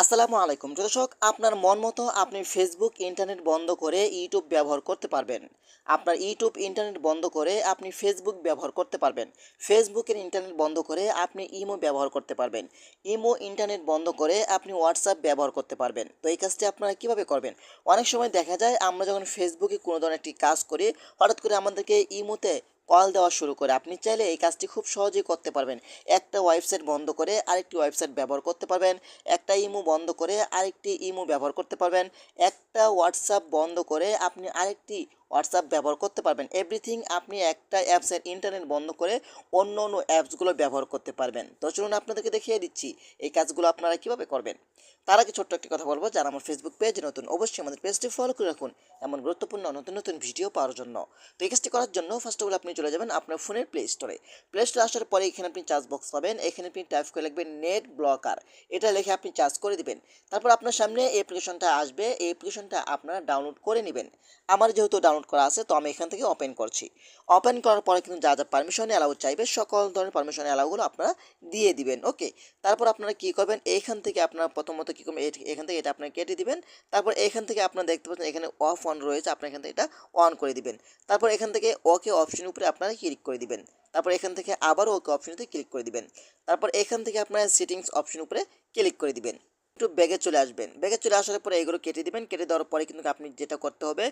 আসসালামু আলাইকুম। দর্শক, আপনার মন মতো আপনি ফেসবুক ইন্টারনেট বন্ধ করে ইউটিউব ব্যবহার করতে পারবেন। আপনার ইউটিউব ইন্টারনেট বন্ধ করে আপনি ফেসবুক ব্যবহার করতে পারবেন। ফেসবুকের ইন্টারনেট বন্ধ করে আপনি ইমো ব্যবহার করতে পারবেন। ইমো ইন্টারনেট বন্ধ করে আপনি হোয়াটসঅ্যাপ ব্যবহার করতে পারবেন। তো এই কাজটি আপনারা কীভাবে করবেন? অনেক সময় দেখা যায় আমরা যখন ফেসবুকে কোনো ধরনের একটি কাজ করি, হঠাৎ করে আমাদেরকে ইমোতে কল দেওয়া শুরু করে। আপনি চাইলে এই কাজটি খুব সহজেই করতে পারবেন। একটা ওয়েবসাইট বন্ধ করে আরেকটি ওয়েবসাইট ব্যবহার করতে পারবেন। একটা ইমো বন্ধ করে আরেকটি ইমো ব্যবহার করতে পারবেন। একটা হোয়াটসঅ্যাপ বন্ধ করে আপনি আরেকটি হোয়াটসঅ্যাপ ব্যবহার করতে পারবেন। এভরিথিং আপনি একটা অ্যাপসের ইন্টারনেট বন্ধ করে অন্য অন্য অ্যাপসগুলো ব্যবহার করতে পারবেন। তো চলুন আপনাদেরকে দেখিয়ে দিচ্ছি এই কাজগুলো আপনারা কীভাবে করবেন। তার আগে ছোট্ট একটি কথা বলব, যারা আমার ফেসবুক পেজ নতুন, অবশ্যই আমাদের পেজটি ফলো করে রাখুন এমন গুরুত্বপূর্ণ নতুন নতুন ভিডিও পাওয়ার জন্য। তো এই কাজটি করার জন্য ফার্স্ট অফ অল আপনি চলে যাবেন আপনার ফোনের প্লে স্টোরে প্লে স্টোরে আসার পরে এখানে আপনি চার্জ বক্স পাবেন, এখানে আপনি টাইপ করে লিখবেন নেট ব্লকার এটা লিখে আপনি চার্জ করে দিবেন। তারপর আপনার সামনে এই অ্যাপ্লিকেশনটা আসবে, এই অ্যাপ্লিকেশনটা আপনারা ডাউনলোড করে নেবেন। আমার যেহেতু ডাউনলোড করা আছে, তো আমি এখান থেকে ওপেন করছি। ওপেন করার পরে কিন্তু যা যা পারমিশন অ্যালাউ চাইবে, সকল ধরনের পারমিশন অ্যালাউগুলো আপনারা দিয়ে দিবেন ওকে তারপর আপনারা কি করবেন এইখান থেকে আপনারা প্রথমত কী করবেন এখান থেকে এটা আপনারা কেটে দিবেন, তারপর এখান থেকে আপনারা দেখতে পাচ্ছেন এখানে অফ অন রয়েছে, আপনারা এখান থেকে এটা অন করে দিবেন। তারপর এখান থেকে ওকে অপশন উপরে আপনারা ক্লিক করে দিবেন। তারপর এখান থেকে আবারও ওকে অপশনতে ক্লিক করে দিবেন। তারপর এখান থেকে আপনারা সেটিংস অপশন উপরে ক্লিক করে দিবেন। একটু ব্যাগে চলে আসবেন। ব্যাগে চলে আসার পরে এগুলো কেটে দিবেন। কেটে দেওয়ার পরে কিন্তু আপনি যেটা করতে হবে,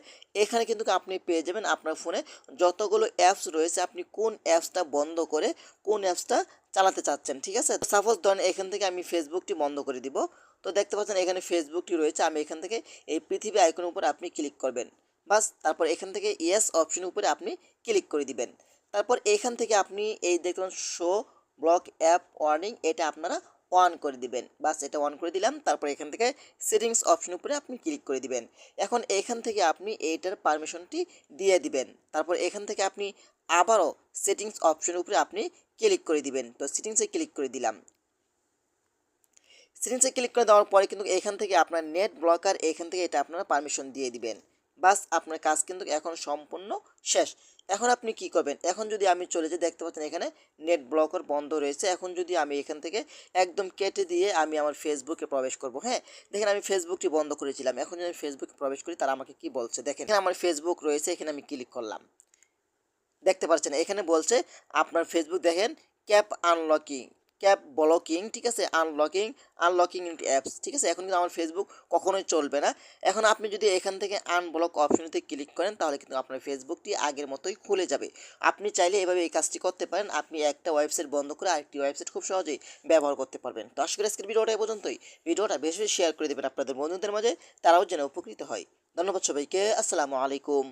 এখানে কিন্তু আপনি পেয়ে যাবেন আপনার ফোনে যতগুলো অ্যাপস রয়েছে, আপনি কোন অ্যাপসটা বন্ধ করে কোন অ্যাপসটা চালাতে চাচ্ছেন, ঠিক আছে? সাপোজ ধরেন এখান থেকে আমি ফেসবুকটি বন্ধ করে দিব। তো দেখতে পাচ্ছেন এখানে ফেসবুকটি রয়েছে। আমি এখান থেকে এই পৃথিবী আইকনের উপর আপনি ক্লিক করবেন। বাস, তারপর এখান থেকে ইয়েস অপশন উপরে আপনি ক্লিক করে দিবেন। তারপর এখান থেকে আপনি এই দেখুন শো ব্লক অ্যাপ ওয়ার্নিং এটা আপনারা অন করে দিবেন। বাস এটা অন করে দিলাম, তারপর এখান থেকে সেটিংস অপশন উপরে আপনি ক্লিক করে দিবেন। এখন এখান থেকে আপনি এইটার পারমিশনটি দিয়ে দিবেন। তারপর এখান থেকে আপনি আবারও সেটিংস অপশন উপরে আপনি ক্লিক করে দিবেন। তো সেটিংসে ক্লিক করে দিলাম। সেটিংসে ক্লিক করে দেওয়ার পরে কিন্তু এখান থেকে আপনার নেট ব্লকার এখান থেকে এটা আপনারা পারমিশন দিয়ে দিবেন। বাস আপনার কাজ কিন্তু এখন সম্পূর্ণ শেষ। এখন আপনি কি করবেন? এখন যদি আমি চলে যাই, দেখতে পাচ্ছেন এখানে নেট ব্লকার বন্ধ রয়েছে। এখন যদি আমি এখান থেকে একদম কেটে দিয়ে আমি আমার ফেসবুকে প্রবেশ করব হ্যাঁ? দেখেন আমি ফেসবুকটি বন্ধ করেছিলাম। এখন যদি আমি ফেসবুকে প্রবেশ করি, তারা আমাকে কি বলছে? দেখেন আমার ফেসবুক রয়েছে, এখানে আমি ক্লিক করলাম। দেখতে পাচ্ছেন, এখানে বলছে, আপনার ফেসবুক দেখেন, ক্যাপ আনলকিং। ক্যাপ ব্লকিং, ঠিক আছে? আনলকিং আনলকিং অ্যাপস ঠিক আছে? এখন কিন্তু আমার ফেসবুক কখনোই চলবে না। এখন আপনি যদি এখান থেকে আনব্লক অপশনতে ক্লিক করেন, তাহলে কিন্তু আপনার ফেসবুকটি আগের মতোই খুলে যাবে। আপনি চাইলে এভাবে এই কাজটি করতে পারেন। আপনি একটা ওয়েবসাইট বন্ধ করে আরেকটি ওয়েবসাইট খুব সহজেই ব্যবহার করতে পারবেন। তো আশা করি আজকের ভিডিওটা এই পর্যন্তই। ভিডিওটা বেশি বেশি শেয়ার করে দেবেন আপনাদের বন্ধুদের মাঝে, তারাও যেন উপকৃত হয়। ধন্যবাদ সবাইকে। আসসালামু আলাইকুম।